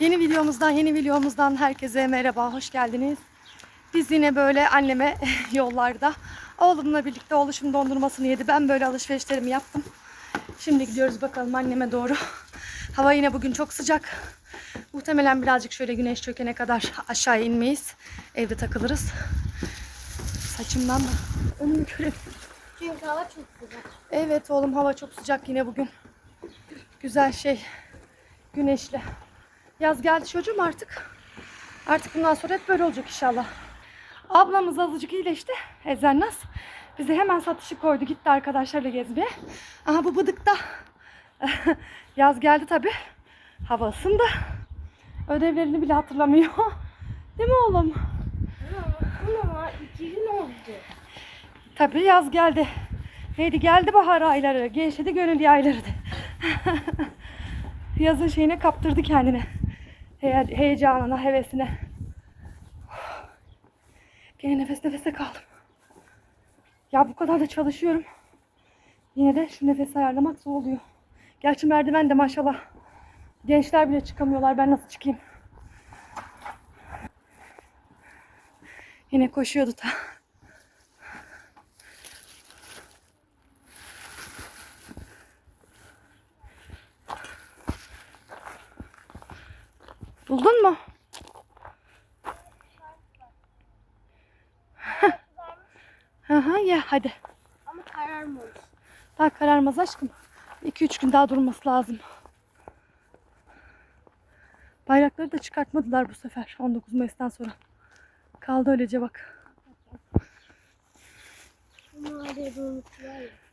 Yeni videomuzdan, yeni videomuzdan herkese merhaba, hoş geldiniz. Biz yine böyle anneme yollarda oğlumla birlikte oluşum dondurmasını yedi. Ben böyle alışverişlerimi yaptım. Şimdi gidiyoruz bakalım anneme doğru. Hava yine bugün çok sıcak. Muhtemelen birazcık şöyle güneş çökene kadar aşağıya inmeyiz. Evde takılırız. Saçımdan da önümü göremiyorum. Çünkü hava çok sıcak. Evet oğlum hava çok sıcak yine bugün. Güzel şey. Güneşli. Yaz geldi çocuğum artık. Artık bundan sonra hep böyle olacak inşallah. Ablamız azıcık iyileşti. Ezennaz. Bize hemen satışı koydu. Gitti arkadaşlarla gezmeye. Aha bu bıdık da. Yaz geldi tabi. Hava ısındı. Ödevlerini bile hatırlamıyor. Değil mi oğlum? Ama, iki gün oldu. Tabii yaz geldi. Neydi geldi bahar ayları. Gevşedi gönül yayları. Yazın şeyine kaptırdı kendini. Heye- heyecanına, hevesine. Gene nefes nefese kaldım. Ya bu kadar da çalışıyorum. Yine de şu nefesi ayarlamak zor oluyor. Gerçi merdiven de maşallah. Gençler bile çıkamıyorlar. Ben nasıl çıkayım? Yine koşuyordu ta. Buldun mu? Hı ya hadi. Ama kararmamış. Daha kararmaz aşkım. 2-3 gün daha durması lazım. Bayrakları da çıkartmadılar bu sefer 19 Mayıs'tan sonra. Kaldı öylece bak. Ama araya unuttular ya.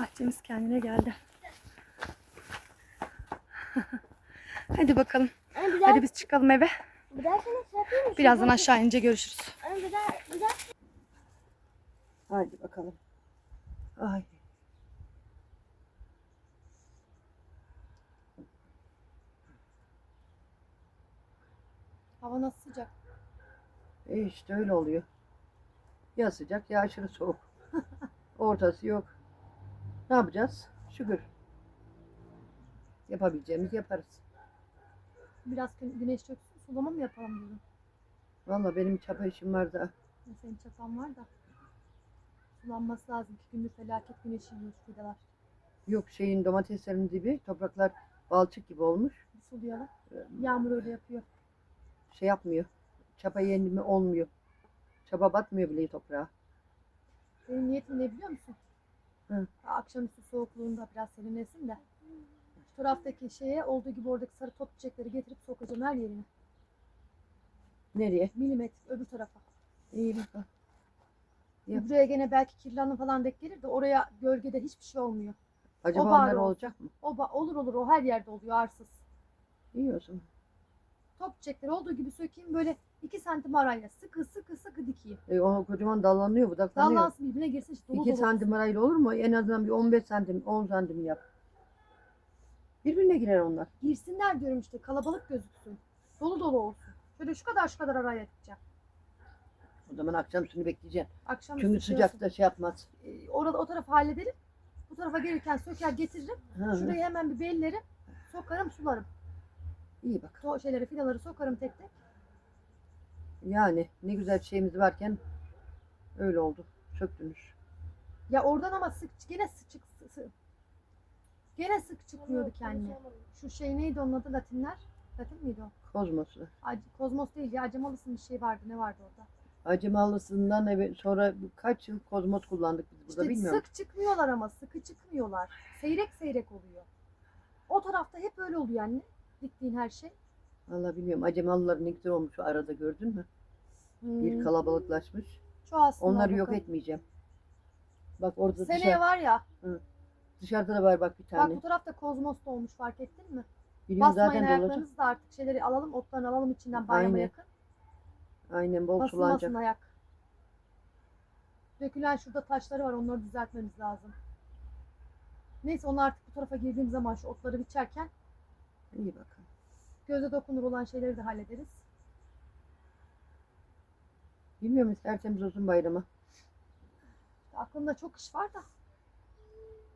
Bahçemiz kendine geldi. Hadi bakalım. Anne bir daha, Hadi biz çıkalım eve. bir daha sana şey yapayım mı? Birazdan aşağı inince görüşürüz. Anne bir daha, bir daha. Hadi bakalım. Ay. Hava nasıl sıcak? E işte öyle oluyor. Ya sıcak ya aşırı soğuk. Ortası yok. Ne yapacağız? Şükür. Yapabileceğimiz yaparız. Biraz gü- güneş çöksün sulama mı yapalım diyorum. Valla benim çapa işim var da. Ya Senin çapan var da. Sulanması lazım. İki gündür felaket güneş yiyor fideler. Yok şeyin domateslerin dibi topraklar balçık gibi olmuş. Bir sulayalım. Yağmur öyle yapıyor. Şey yapmıyor. Çapa yenilme olmuyor. Çapa batmıyor bile toprağa. Benim niyetim ne biliyor musun? Hı. Akşamüstü soğukluğunda biraz serinlesin de. Şu taraftaki şeye olduğu gibi oradaki sarı top çiçekleri getirip sokacağım her yerine. Nereye? Milimetrik öbür tarafa. İyi. Yap. Buraya gene belki kirlanı falan denk gelir de oraya gölgede hiçbir şey olmuyor. Acaba onlar olacak mı? O ba- olur olur o her yerde oluyor arsız. İyi o zaman. Top çiçekleri olduğu gibi sökeyim böyle 2 santim arayla sıkı sıkı sıkı dikeyim. E, o kocaman dallanıyor, budaklanıyor. Dallansın birbirine girsin işte dolu 2 dolu. santim arayla olur mu? En azından bir 15 santim, 10 santim yap. Birbirine girer onlar. Girsinler diyorum işte kalabalık gözüksün. Dolu dolu olsun. Şöyle şu kadar şu kadar araya dikeceğim. O zaman akşam şunu bekleyeceksin. Akşam Çünkü sıcakta şey yapmaz. Ee, orada o tarafı halledelim. Bu tarafa gelirken söker getiririm. Hı hı. Şurayı hemen bir bellerim. Sokarım sularım. İyi bak. O şeyleri fidaları sokarım tek tek. Yani ne güzel şeyimiz varken öyle oldu. Çöktünüz. Ya oradan ama sık gene sık sık gene sık çıkıyordu kendine. Şu şey neydi onun adı Latinler? Latin miydi o? Kozmosu. Ac- Kozmos değil ya Acemalısın bir şey vardı. Ne vardı orada? Acımalısından evet sonra kaç yıl kozmos kullandık biz burada İşte bilmiyorum. sık çıkmıyorlar ama sıkı çıkmıyorlar. Seyrek seyrek oluyor. O tarafta hep öyle oluyor anne. Diktiğin her şey. Vallahi bilmiyorum. Acemalılar ne güzel olmuş arada gördün mü? Bir Hmm. kalabalıklaşmış. Çoğalsınlar Onları yok bakalım. etmeyeceğim. Bak orada Seneye dışarı, var ya. dışarıda da var bak bir Bak tane. bu tarafta kozmos da olmuş fark ettin mi? Biliyorum Basmayın zaten ayaklarınızı da artık şeyleri alalım. Otlarını alalım içinden bayrama Aynen. yakın. Aynen bol Basılmasın sulanacak. ayak. Dökülen şurada taşları var onları düzeltmemiz lazım. Neyse onu artık bu tarafa girdiğim zaman şu otları biçerken İyi bakalım. göze dokunur olan şeyleri de hallederiz. Bilmiyorum isterseniz olsun bayrama. Aklımda çok iş var da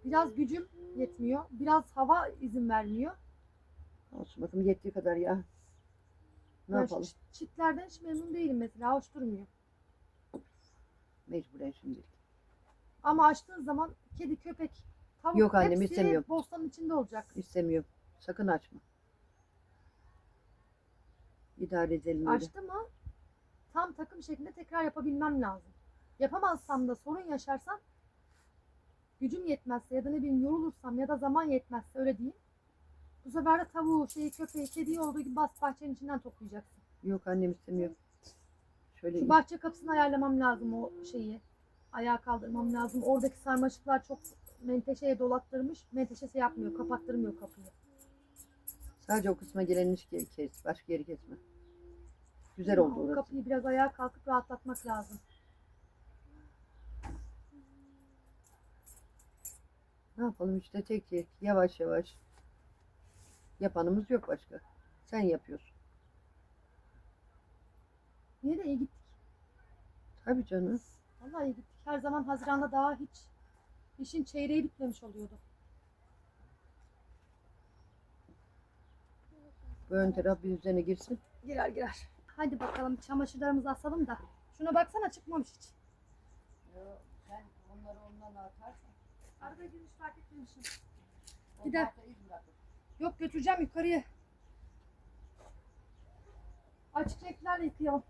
Biraz gücüm yetmiyor. Biraz hava izin vermiyor. Olsun bakalım yettiği kadar ya. Ne şu yapalım? çit- çitlerden hiç memnun değilim mesela. Hoş durmuyor. Mecburen şimdi. Ama açtığın zaman kedi, köpek, tavuk Yok annem, hepsi istemiyorum. bostanın içinde olacak. İstemiyorum. Sakın açma. İdare edelim öyle. Açtı mı tam takım şeklinde tekrar yapabilmem lazım. Yapamazsam da sorun yaşarsam gücüm yetmezse ya da ne bileyim yorulursam ya da zaman yetmezse öyle diyeyim. Bu sefer de tavuğu, şeyi, köpeği, kediyi olduğu gibi bas bahçenin içinden toplayacaksın. Yok annem istemiyor. Şöyle Şu bahçe kapısını ayarlamam lazım o şeyi. Ayağa kaldırmam lazım. Oradaki sarmaşıklar çok menteşeye dolattırmış. Menteşesi yapmıyor, kapattırmıyor kapıyı. Sadece o kısma gelen iş kes. Başka yeri kesme. Güzel oldu orası. kapıyı biraz ayağa kalkıp rahatlatmak lazım. Ne yapalım işte tek tek yavaş yavaş. Yapanımız yok başka. Sen yapıyorsun. Niye de iyi gittik. Tabii canım. Vallahi iyi gittik. Her zaman Haziran'da daha hiç işin çeyreği bitmemiş oluyordu. Ön taraf bir üzerine girsin. Girer girer. Hadi bakalım çamaşırlarımızı asalım da. Şuna baksana çıkmamış hiç. Sen onları ondan atarsan. Arada giriş fark etmemişim. Gider. Yok götüreceğim yukarıya. Açık renklerle yıkayalım.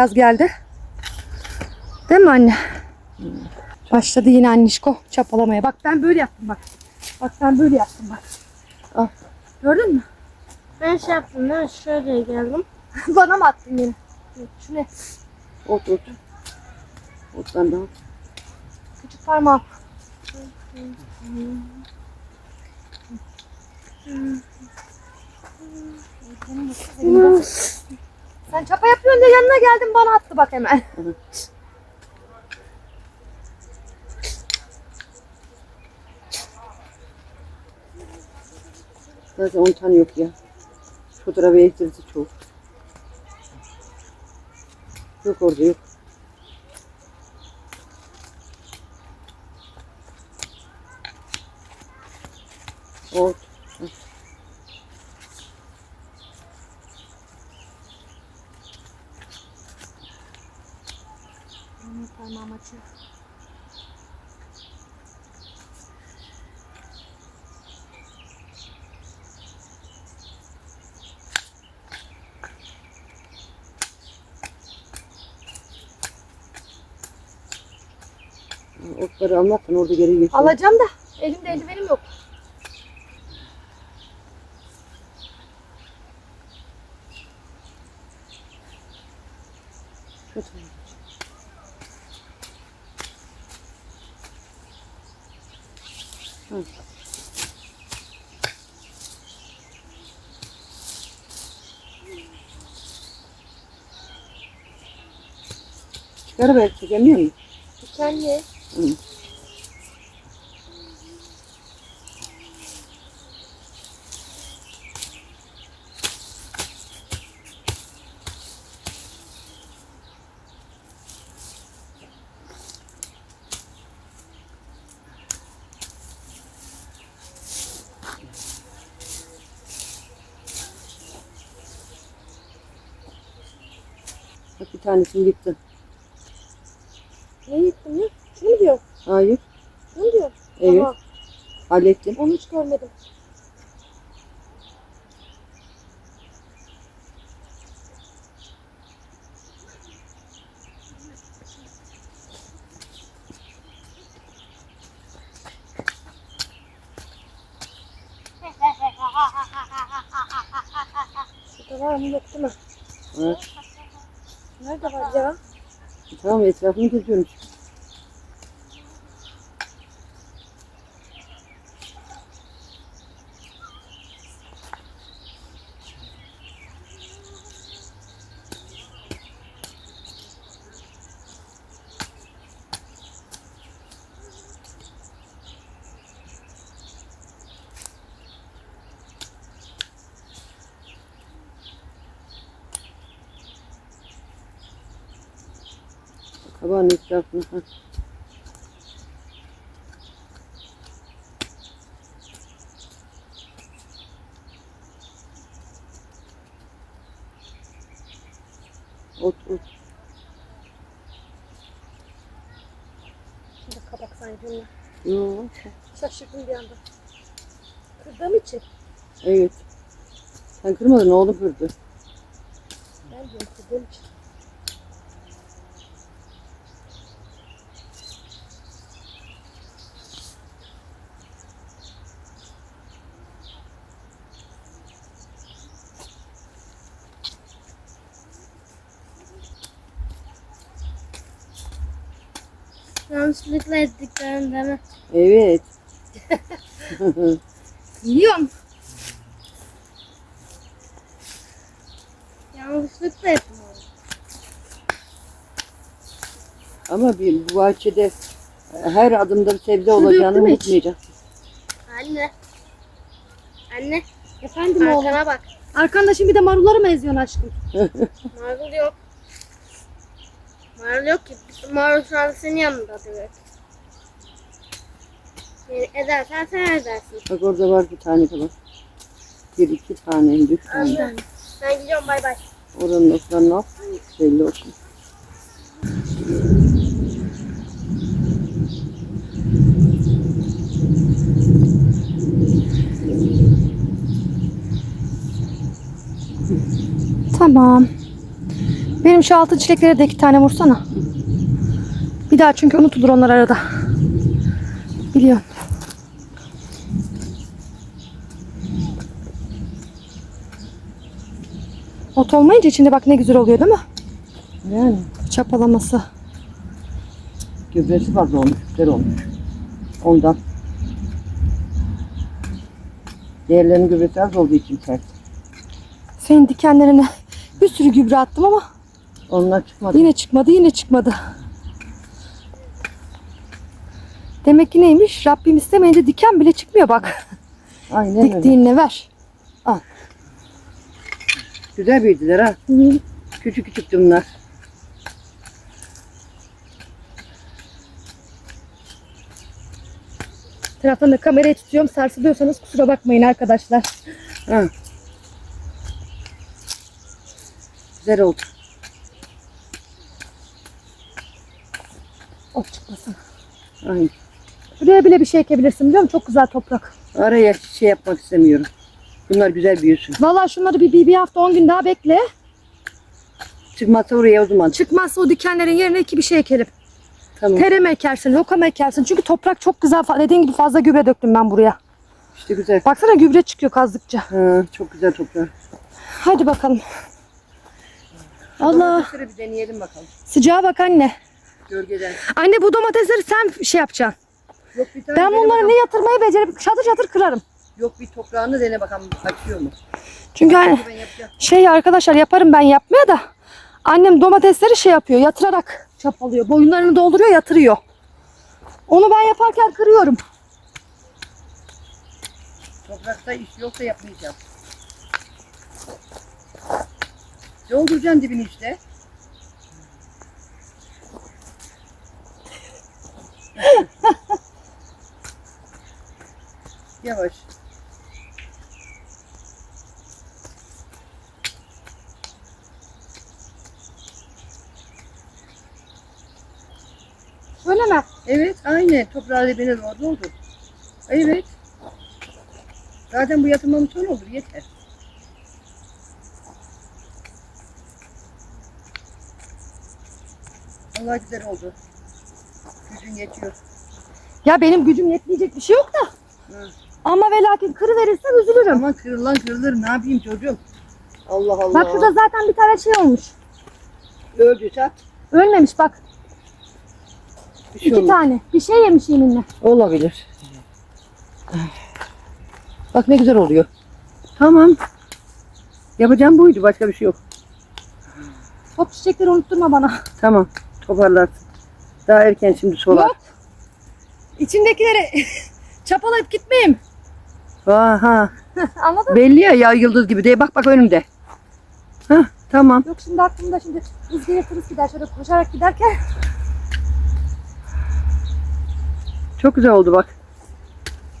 Yaz geldi. Değil mi anne? Başladı yine annişko çapalamaya. Bak ben böyle yaptım bak. Bak ben böyle yaptım bak. Al. Gördün mü? Ben şey yaptım değil mi? Şöyle geldim. Bana mı attın yine? Şu ne? Ot ot. Ottan daha. Küçük parmağım. Sen çapa yapıyorsun diye yanına geldim bana attı bak hemen. Zaten 10 tane yok ya. Fotoğrafı ektirdi çok. Yok orada yok. Ot. Parmağım açıyor. Otları anlatın orada geri geçiyor. Alacağım da elimde eldivenim yok. Şu tarafa. Hı. Çıkarı ver çekemiyor musun? Dikenli. Hı. Bak bir tanesini yıktın. Ne yıktın ya? Şunu mu diyor? Hayır. Şunu mu diyor? Evet. Aha, Hallettin. onu hiç görmedim. Şurada var mı yok değil mi? Evet. Nerede var ya? Tamam etrafını geziyorum. Kabağın etrafını. Ha. Ot, ot. Şurada kabak sanki onlar. Yo, Şaşırdım bir anda. Kırdığım için. evet. Sen kırmadın oğlum kırdı. Ben diyorum kırdığım için. Yanlışlıkla ettiklerini deme. Evet. Yiyorum. Yanlışlıkla onu. Ama bir bu bahçede her adımda bir sebze olacağını hiç? unutmayacaksın. Anne. Anne. Efendim oğlum. Arkana bak. Arkanda şimdi bir de marulları mı eziyorsun aşkım? Marul yok. Marul yok ki. Marul şu an senin yanında direkt. Yani edersen sen edersin. Bak orada var bir tane kabak. Bir iki tane, üç tane. Ben gidiyorum bay bay. Oranın otlarını al. Belli olsun. Tamam. Benim şu altın çileklere de iki tane vursana. Bir daha çünkü unutulur onlar arada. Biliyorum. Ot olmayınca içinde bak ne güzel oluyor değil mi? Yani Çapalaması. gübresi fazla olmuş, güzel olmuş. Ondan. Diğerlerinin gübresi az olduğu için sert. Senin dikenlerine bir sürü gübre attım ama Onlar çıkmadı. yine çıkmadı yine çıkmadı. Demek ki neymiş? Rabbim istemeyince diken bile çıkmıyor bak. Aynen öyle. Diktiğinle ver. Güzel büyüdüler ha. Küçük küçüktü bunlar. taraftan da kamerayı tutuyorum. Sarsılıyorsanız kusura bakmayın arkadaşlar. Ha. Güzel oldu. Ot çıkmasın. Aynen. Buraya bile bir şey ekebilirsin biliyor musun? Çok güzel toprak. Araya şey yapmak istemiyorum. Bunlar güzel büyüsün. Vallahi şunları bir, bir, bir hafta 10 gün daha bekle. Çıkmazsa oraya o zaman. Çıkmazsa o dikenlerin yerine iki bir şey ekelim. Tamam. Tereme ekersin, lokama ekersin. Çünkü toprak çok güzel. Dediğin gibi fazla gübre döktüm ben buraya. İşte güzel. Baksana gübre çıkıyor kazdıkça. Ha, çok güzel toprak. Hadi bakalım. Allah bir deneyelim bakalım. sıcağa bak anne. Gölgeden. Anne bu domatesleri sen şey yapacaksın. Yok bir tane Ben bunları ne yatırmayı becerip çatır çatır kırarım. Yok bir toprağını dene bakalım açıyor mu? Çünkü hani şey arkadaşlar yaparım ben yapmaya da annem domatesleri şey yapıyor yatırarak çapalıyor. Boyunlarını dolduruyor yatırıyor. Onu ben yaparken kırıyorum. Toprakta iş yoksa yapmayacağım. Dolduracaksın dibini işte. Yavaş. Öyle mi? Evet, aynı. Toprağı dibine doğru doldur. Evet. Zaten bu yatırmamın son olur, yeter. Allah güzel oldu. Gücün yetiyor. Ya benim gücüm yetmeyecek bir şey yok da. Hı. Ama ve lakin kırıverirsem üzülürüm. Aman kırılan kırılır, ne yapayım çocuğum? Allah Allah. Bak şurada zaten bir tane şey olmuş. Öldüyse at. Ölmemiş bak. Bir şey iki olmaz. tane. Bir şey yemiş yeminle. Olabilir. Bak ne güzel oluyor. Tamam. Yapacağım buydu. Başka bir şey yok. Top çiçekleri unutturma bana. Tamam. Toparlarsın. Daha erken şimdi solar. Yok. İçindekileri çapalayıp gitmeyeyim. Aha. Anladın mı? Belli ya ya yıldız gibi diye. Bak bak önümde. Hah tamam. Yok şimdi aklımda şimdi hız gelir tırıs gider şöyle koşarak giderken. Çok güzel oldu bak.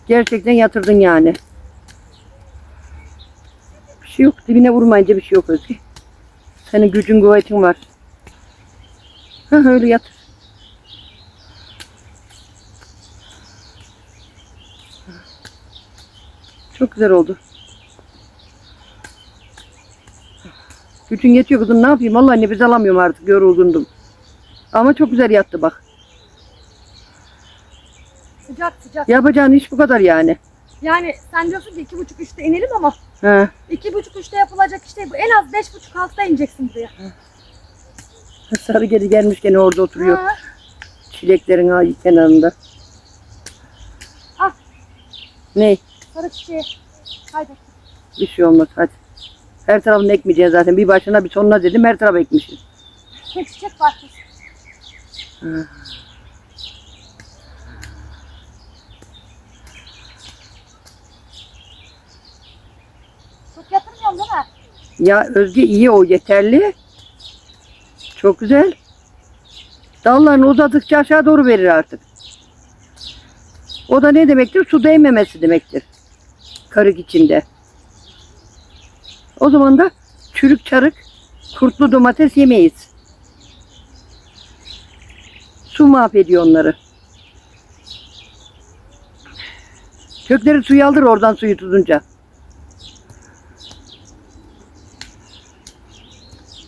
Gerçekten yatırdın yani. Bir şey yok. Dibine vurmayınca bir şey yok Özge. Senin gücün kuvvetin var. Hah öyle yatır. Çok güzel oldu. Gücün yetiyor kızım ne yapayım? Vallahi nefes alamıyorum artık yoruldum. Ama çok güzel yattı bak. Sıcak sıcak. Yapacağın iş bu kadar yani. Yani sen diyorsun ki iki buçuk üçte inelim ama Ha. iki buçuk üçte yapılacak işte bu. En az beş buçuk altıda ineceksin buraya. Sarı geri gelmişken orada oturuyor. Ha. Çileklerin ağacı kenarında. Al. Ne? Sarı çiçeği. Bir şey olmaz hadi. Her tarafını ekmeyeceğiz zaten. Bir başına bir sonuna dedim her tarafı ekmişiz. Tek çiçek. Ha. Çok yatırmıyorum değil mi? Ya Özge iyi o yeterli. Çok güzel. Dallarını uzadıkça aşağı doğru verir artık. O da ne demektir? Su değmemesi demektir. Karık içinde. O zaman da çürük çarık kurtlu domates yemeyiz. Su mahvediyor onları. Kökleri suyu alır oradan suyu tutunca.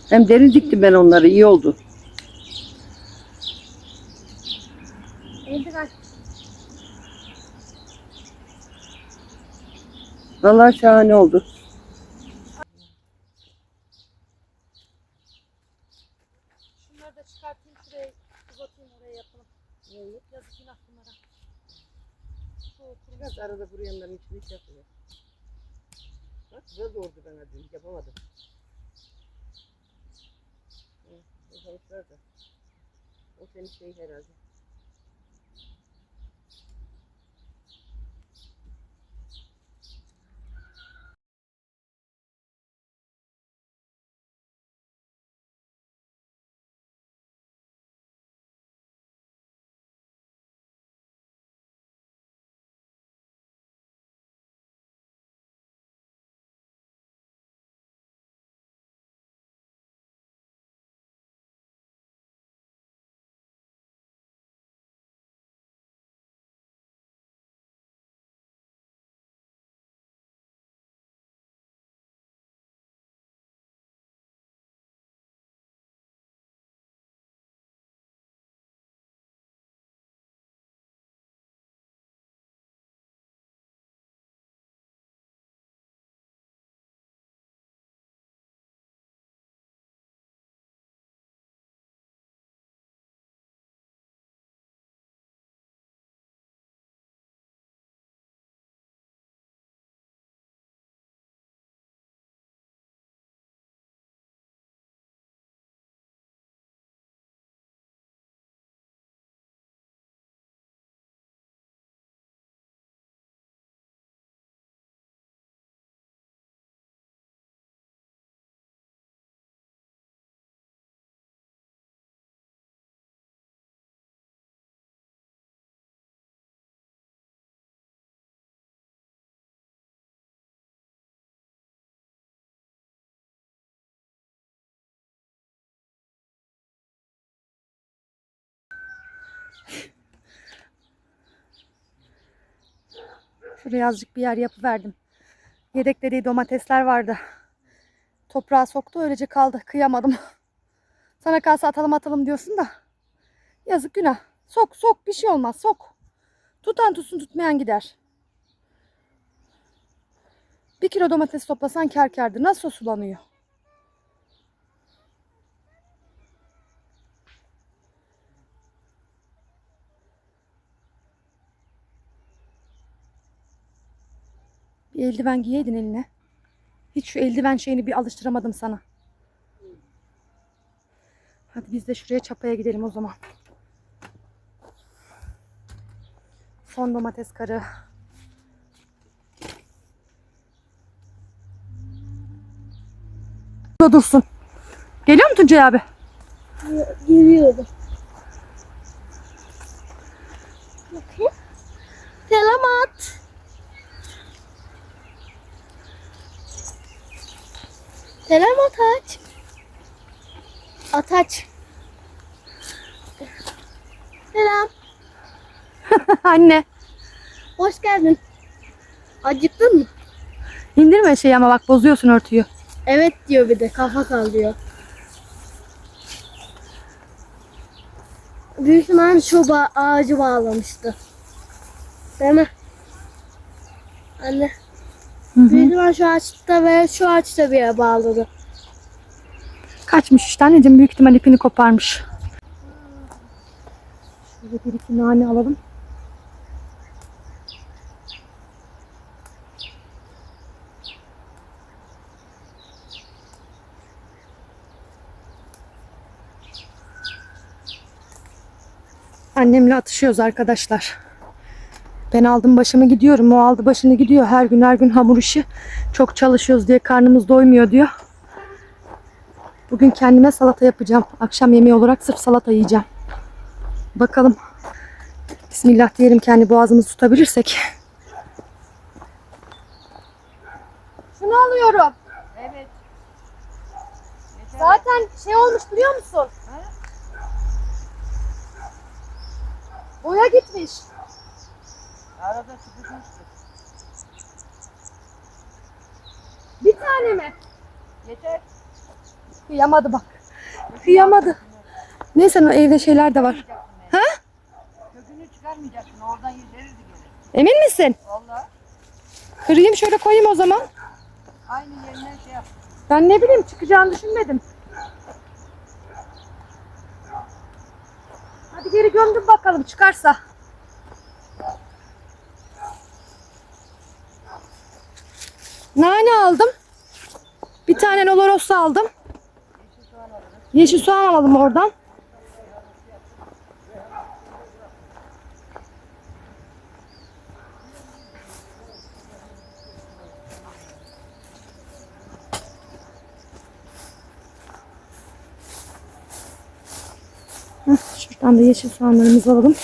Hem derin diktim ben onları iyi oldu. Eldiven. Vallahi şahane oldu. Şunları da çıkartayım şuraya uzatayım oraya yapalım. Yazık günah bunlara. Biraz arada kuruyanların içini hiç yapmıyor. Bak güzel doğurdu ben hadi yapamadım. Hı, o sonuçlar da. O senin şey herhalde. Şuraya azıcık bir yer yapıverdim. Yedekleri domatesler vardı. Toprağa soktu öylece kaldı. Kıyamadım. Sana kalsa atalım atalım diyorsun da. Yazık günah. Sok sok bir şey olmaz sok. Tutan tutsun tutmayan gider. Bir kilo domates toplasan kar kardır. Nasıl sulanıyor? Bir eldiven giyeydin eline. Hiç şu eldiven şeyini bir alıştıramadım sana. Hadi biz de şuraya çapaya gidelim o zaman. Son domates karı. Burada dursun. Geliyor mu Tuncay abi? Geliyordu. Bakayım. Selamat. Selam Ataç. Ataç. Selam. Anne. Hoş geldin. Acıktın mı? İndirme şeyi ama bak bozuyorsun örtüyü. Evet diyor bir de kafa sallıyor. Büyük ihtimalle şu ba- ağacı bağlamıştı. Değil mi? Anne. Büyük şu ağaçta ve şu ağaçta bir yere bağladı. Kaçmış işte anneciğim büyük ihtimal ipini koparmış. Şöyle bir iki nane alalım. Annemle atışıyoruz arkadaşlar. Ben aldım başımı gidiyorum. O aldı başını gidiyor. Her gün her gün hamur işi. Çok çalışıyoruz diye karnımız doymuyor diyor. Bugün kendime salata yapacağım. Akşam yemeği olarak sırf salata yiyeceğim. Bakalım. Bismillah diyelim kendi boğazımızı tutabilirsek. Şunu alıyorum. Evet. Zaten şey olmuş biliyor musun? Boya gitmiş. Arada sıkışmıştır. Bir tane mi? Yeter. Kıyamadı bak. Kıyamadı. Neyse evde şeyler de var. Ha? Kökünü çıkarmayacaksın. Oradan yedirdi gelir. Emin misin? Valla Kırayım şöyle koyayım o zaman. aynı yerinden şey yap. Ben ne bileyim çıkacağını düşünmedim. Hadi geri gömdüm bakalım çıkarsa. Nane aldım. Bir tane noloros aldım. Yeşil soğan alalım oradan. Şuradan da yeşil soğanlarımızı alalım.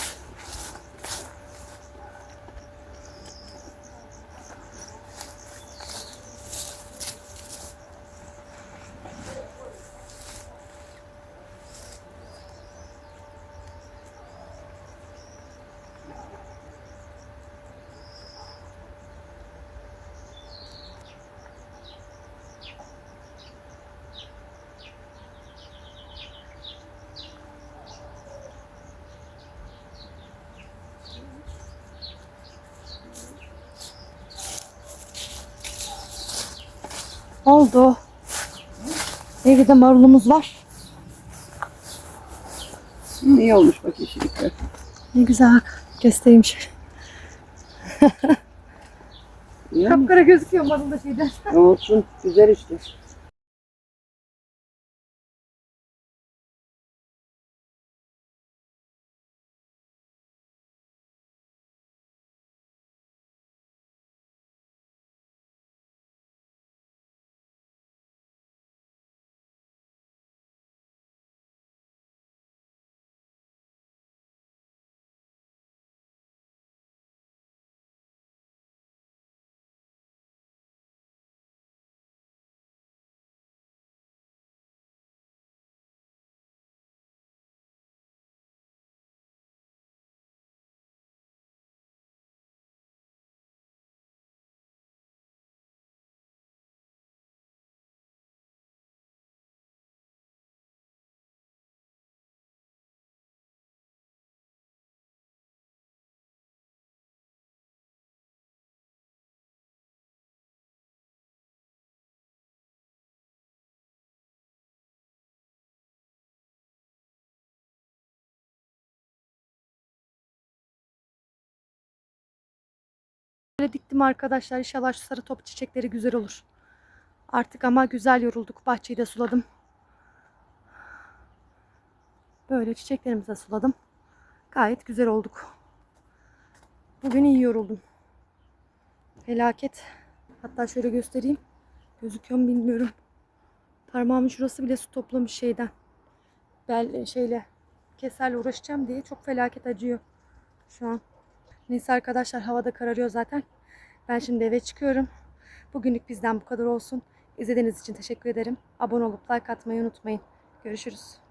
Oldu. Evde de marulumuz var. İyi olmuş bak yeşillikler. Ne güzel bak. Göstereyim şöyle. Yani Kapkara gözüküyor marulda şeyden. olsun. Güzel işte. Böyle diktim arkadaşlar. İnşallah şu sarı top çiçekleri güzel olur. Artık ama güzel yorulduk. Bahçeyi de suladım. Böyle çiçeklerimizi de suladım. Gayet güzel olduk. Bugün iyi yoruldum. Felaket. Hatta şöyle göstereyim. Gözüküyor mu bilmiyorum. Parmağımın şurası bile su toplamış şeyden. Bel şeyle keserle uğraşacağım diye çok felaket acıyor şu an. Neyse arkadaşlar havada kararıyor zaten. Ben şimdi eve çıkıyorum. Bugünlük bizden bu kadar olsun. İzlediğiniz için teşekkür ederim. Abone olup like atmayı unutmayın. Görüşürüz.